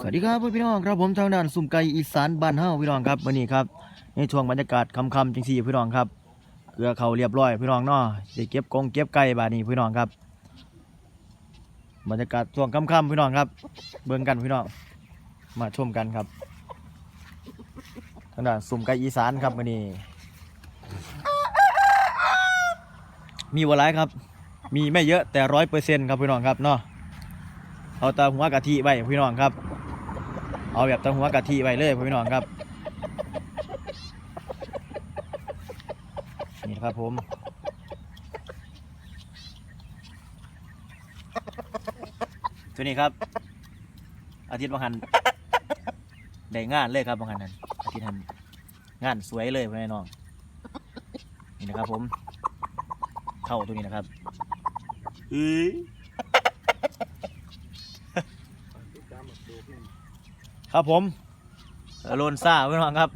สวัสดีครับพี่น้องครับผมทางด้านสุ่มไก่อีสานบ้านเฮาพี่น้องครับวันนี้ครับในช่วงบรรยากาศค่ำๆจังสี่พี่น้องครับเกลือเขาเรียบร้อยพี่น้องเนาะได้เก็บกองเก็บไก่บานี้พี่น้องครับ บรรยากาศช่วงค่ำๆพี่น้องครับ เบิ่งกันพี่น้องมาชมกันครับทางด้านสุ่มไก่อีสานครับวันนี้ มีวัวร้ายครับ มีไม่เยอะแต่ร้อยเปอร์เซ็นต์ครับพี่น้องครับเนาะ เอาตาหัวกะทิไว้พี่น้องครับ เอาแบบตาหัวกะทิไว้เลยพี่น้องครับนี่ครับผมตัวนี้ครับ อาทิตย์บางหันได้งานเลยครับบางหันนั้นอาทิตย์หันงานสวยเลยพี่น้องนี่นะครับผมเข้าตัวนี้นะครับเอ้ย ครับผมโลนซ่าพี่น้องครับ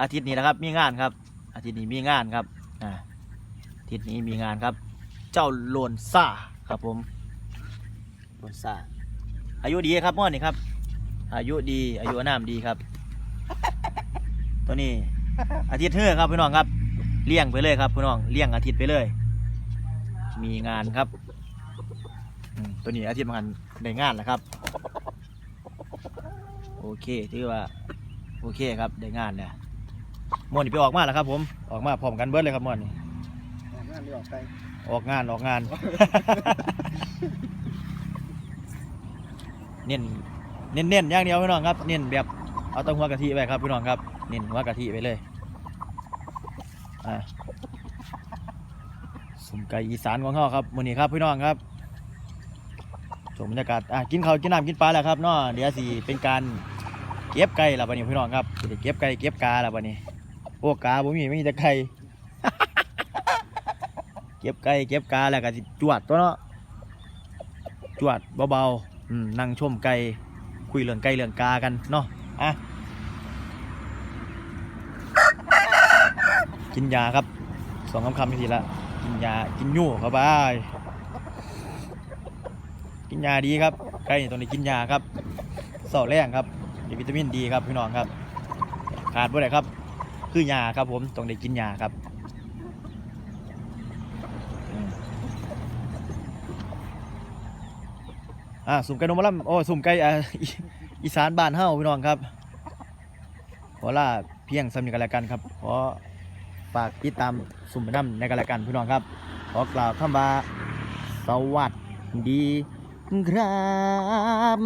อาทิตย์นี้นะครับ มีงานครับ อาทิตย์นี้มีงานครับอ่าอาทิตย์นี้มีงานครับ เจ้าโลนซ่าครับผมโลนซ่าอายุดีครับม่อนนี่ครับ อายุดีอายุน้ำดีครับ ตัวนี้ อาทิตย์เท่อครับพี่น้องครับเลี้ยงไปเลยครับพี่น้องเลี้ยงอาทิตย์ไปเลย มีงานครับอืมตัวนี้อาทิตย์มันได้งานแล้วครับ โอเคถือว่า โอเคครับได้งานเนี่ยมวนนี่ไปออกมาแล้วครับ ผมออกมาพร้อมกันเบิดเลยครับมวนนี่งานไม่ออกไปออกงานออกงาน เน้นเน้นเน้นอย่างเดียวพี่น้องครับ เน้นแบบเอาแตังหัวกะทิไปครับพี่น้องครับ เน้นหัวกะทิไปเลยอ่าสมไก่อีสานของเขาครับมื้อนี้ครับพี่น้องครับ ชมบรรยากาศอะกินข้าวกินน้ำกินปลาแล้วครับเนาะเดี๋ยวสิเป็นการเก็บไก่แล้วบัดนี้พี่น้องครับสิได้เก็บไก่เก็บกาแล้วบัดนี้โอ้กาบ่มีไม่มีแต่ไก่ เก็บไก่เก็บกาแล้วก็สิจวดตัวเนาะจวดเบาๆอืมนั่งชมไก่คุยเรื่องไก่เรื่องกากันเนาะอะกินยาครับสองคำคำทีละกินยากินยู่เข้าไป กินยาดีครับไก่ตัวนี้กินยาครับเสาแรงครับมีวิตามินดีครับพี่น้องครับ ขาดบ่ได้ครับ คือยาครับผมต้องได้กินยาครับอ่าสุ่มไก่นมล่ำโอ้สุ่มไก่ออีสานบ้านเฮ้าพี่น้องครับขอลาเพียงสำนึกกันแล้วกันครับขอฝากติดตามสุ่มไปน้ำในกันแล้วกันพี่น้องครับขอกล่าวคำว่าสวัสดี gram.